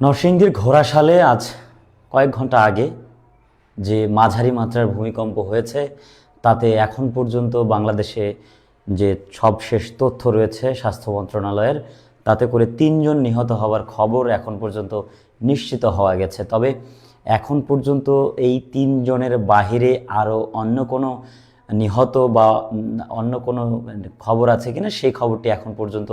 নরসিংদীর ঘোড়াশালে আজ কয়েক ঘণ্টা আগে যে মাঝারি মাত্রার ভূমিকম্প হয়েছে, তাতে এখন পর্যন্ত বাংলাদেশে যে সবশেষ তথ্য রয়েছে স্বাস্থ্য মন্ত্রণালয়ের, তাতে করে তিনজন নিহত হওয়ার খবর এখন পর্যন্ত নিশ্চিত হওয়া গেছে। তবে এখন পর্যন্ত এই তিনজনের বাহিরে আরও অন্য কোনো নিহত বা অন্য কোনো খবর আছে কিনা, সেই খবরটি এখন পর্যন্ত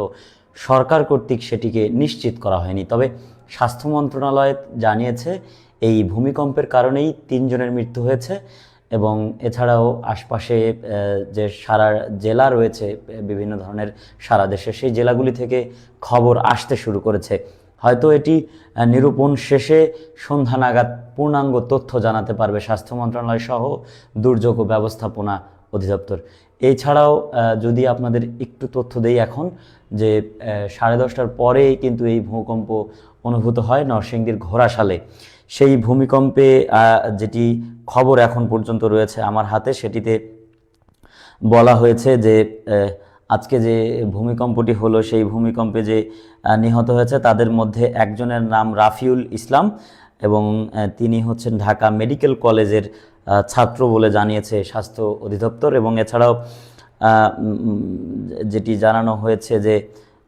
সরকার কর্তৃক সেটিকে নিশ্চিত করা হয়নি। তবে স্বাস্থ্য মন্ত্রণালয় জানিয়েছে, এই ভূমিকম্পের কারণেই তিনজনের মৃত্যু হয়েছে এবং এছাড়াও আশপাশে যে সারা জেলা রয়েছে বিভিন্ন ধরনের সারা দেশে, সেই জেলাগুলি থেকে খবর আসতে শুরু করেছে। হয়তো এটি নিরূপণ শেষে সন্ধ্যা নাগাদ পূর্ণাঙ্গ তথ্য জানাতে পারবে স্বাস্থ্য মন্ত্রণালয় সহ দুর্যোগ ব্যবস্থাপনা অধিদপ্তর। এছাড়াও যদি আপনাদের একটু তথ্য দেই এখন যে সাড়ে দশটার পরেই কিন্তু এই ভূকম্প অনুভূত হয় নরসিংদীর ঘোড়াশালে। সেই ভূমিকম্পে যেটি খবর এখন পর্যন্ত রয়েছে আমার হাতে সেটিতে বলা হয়েছে যে আজকে যে ভূমিকম্পটি হলো সেই ভূমিকম্পে যে নিহত হয়েছে তাদের মধ্যে একজনের নাম রাফিউল ইসলাম এবং তিনি হচ্ছেন ঢাকা মেডিকেল কলেজের ছাত্র বলে জানিয়েছে স্বাস্থ্য অধিদপ্তর এবং এছাড়াও যেটি জানানো হয়েছে যে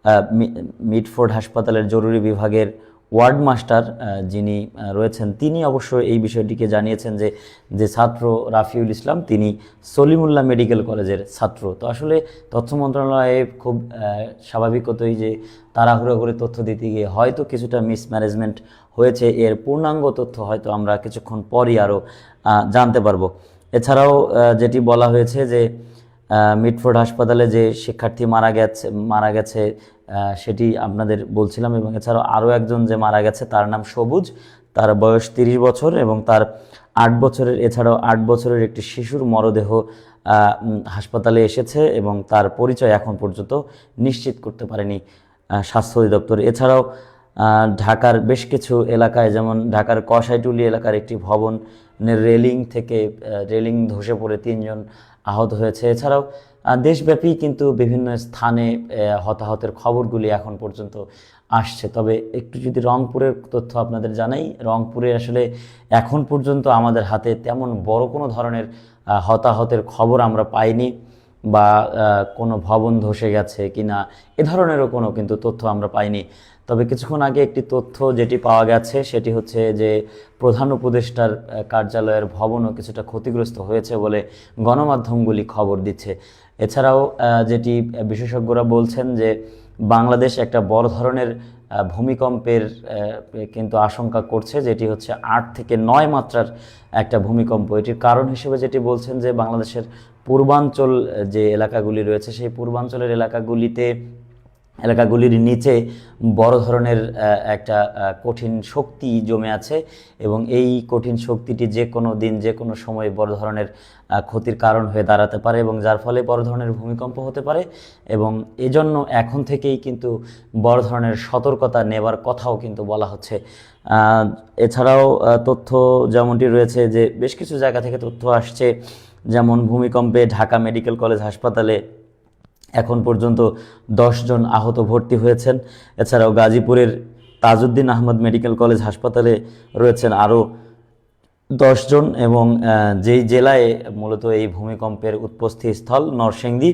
আহ, মি- মিডফোর্ড হাসপাতালের জরুরি বিভাগের ওয়ার্ড মাস্টার যিনি রয়েছেন, তিনি অবশ্য এই বিষয়টিকে জানিয়েছেন যে যে ছাত্র রাফিউল ইসলাম, তিনি সলিমুল্লাহ মেডিকেল কলেজের ছাত্র। তো আসলে তথ্য মন্ত্রণালয়ে খুব স্বাভাবিকতই যে, তাড়াহুড়ো করে তথ্য দিতে গিয়ে হয়তো কিছুটা মিসম্যানেজমেন্ট হয়েছে। এর পূর্ণাঙ্গ তথ্য হয়তো আমরা কিছুক্ষণ পরই আরও জানতে পারব। এছাড়াও যেটি বলা হয়েছে যে মিটফোর্ড হাসপাতালে যে শিক্ষার্থী মারা গেছে মারা গেছে সেটি আপনাদের বলছিলাম এবং এছাড়াও আরও একজন যে মারা গেছে, তার নাম সবুজ। তার বয়স তিরিশ বছর এবং তার আট বছরের, এছাড়াও আট বছরের একটি শিশুর মরদেহ হাসপাতালে এসেছে এবং তার পরিচয় এখন পর্যন্ত নিশ্চিত করতে পারেনি স্বাস্থ্য অধিদপ্তর। এছাড়াও ঢাকার বেশ কিছু এলাকায়, যেমন ঢাকার কষাইটুলি এলাকার একটি ভবনের রেলিং থেকে রেলিং ধসে পড়ে তিনজন আহত হয়েছে। এছাড়াও দেশব্যাপী কিন্তু বিভিন্ন স্থানে হতাহতের খবরগুলি এখন পর্যন্ত আসছে। তবে একটু যদি রংপুরের তথ্য আপনাদের জানাই, রংপুরে আসলে এখন পর্যন্ত আমাদের হাতে তেমন বড় কোনো ধরনের হতাহতের খবর আমরা পাইনি। বা কোনো ভবন ধসে গেছে কিনা, এ ধরনেরও কোনো কিন্তু তথ্য আমরা পাইনি। তবে কিছুক্ষণ আগে একটি তথ্য যেটি পাওয়া গেছে, সেটি হচ্ছে যে প্রধান উপদেষ্টার কার্যালয়ের ভবনও কিছুটা ক্ষতিগ্রস্ত হয়েছে বলে গণমাধ্যমগুলি খবর দিচ্ছে। এছাড়াও যেটি বিশেষজ্ঞরা বলছেন যে বাংলাদেশ একটা বড় ধরনের ভূমিকম্পের কিন্তু আশঙ্কা করছে যেটি হচ্ছে আট থেকে নয় মাত্রার একটা ভূমিকম্প। এটির কারণ হিসেবে যেটি বলছেন যে বাংলাদেশের পূর্বাঞ্চল যে এলাকাগুলি রয়েছে, সেই পূর্বাঞ্চলের এলাকাগুলিতে এলাকাগুলির নিচে বড় ধরনের একটা কঠিন শক্তি জমে আছে এবং এই কঠিন শক্তিটি যে কোনো দিন, যে কোনো সময় বড় ধরনের ক্ষতির কারণ হয়ে দাঁড়াতে পারে এবং যার ফলে বড় ধরনের ভূমিকম্প হতে পারে এবং এজন্য এখন থেকেই কিন্তু বড় ধরনের সতর্কতা নেবার কথাও কিন্তু বলা হচ্ছে। এছাড়াও তথ্য যেমনটি রয়েছে যে বেশ কিছু জায়গা থেকে তথ্য আসছে, যেমন ভূমিকম্পে ঢাকা মেডিকেল কলেজ হাসপাতালে এখন পর্যন্ত জন আহত ভর্তি হয়েছেন। এছাড়াও গাজীপুরের তাজউদ্দিন আহমদ মেডিকেল কলেজ হাসপাতালে রয়েছেন আরও জন এবং যেই জেলায় মূলত এই ভূমিকম্পের উৎপত্তি স্থল নরসিংদী,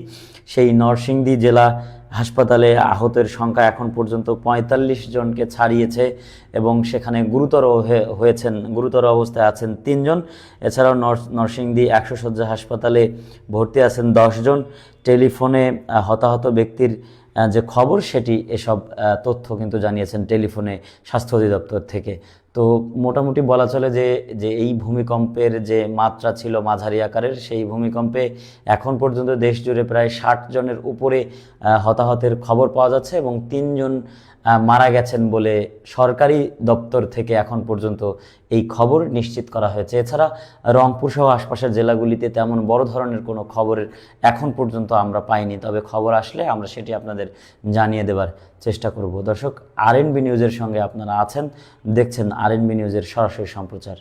সেই নরসিংদী জেলা হাসপাতালে আহতের সংখ্যা এখন পর্যন্ত পঁয়তাল্লিশ জনকে ছাড়িয়েছে এবং সেখানে গুরুতর হয়ে- হয়েছেন, গুরুতর অবস্থায় আছেন তিনজন। এছাড়াও নর- নরসিংদী একশো শয্যা হাসপাতালে ভর্তি আছেন জন টেলিফোনে হতাহত ব্যক্তির যে খবর সেটি এসব তথ্য কিন্তু জানিয়েছেন টেলিফোনে স্বাস্থ্য অধিদপ্তর থেকে। তো মোটামুটি বলা চলে যে যে এই ভূমিকম্পের যে মাত্রা ছিল মাঝারি আকারের, সেই ভূমিকম্পে এখন পর্যন্ত দেশ জুড়ে প্রায় ষাট জনের উপরে হতাহতের খবর পাওয়া যাচ্ছে এবং তিনজন মারা গেছেন বলে সরকারি দপ্তর থেকে এখন পর্যন্ত এই খবর নিশ্চিত করা হয়েছে। এছাড়া রংপুর সহ আশপাশের জেলাগুলিতে তেমন বড় ধরনের কোনো খবরের এখন পর্যন্ত আমরা পাইনি, তবে খবর আসলে আমরা সেটি আপনাদের জানিয়ে দেবার চেষ্টা করব। দর্শক, আর নিউজের সঙ্গে আপনারা আছেন, দেখছেন আর নিউজের সরাসরি সম্প্রচার।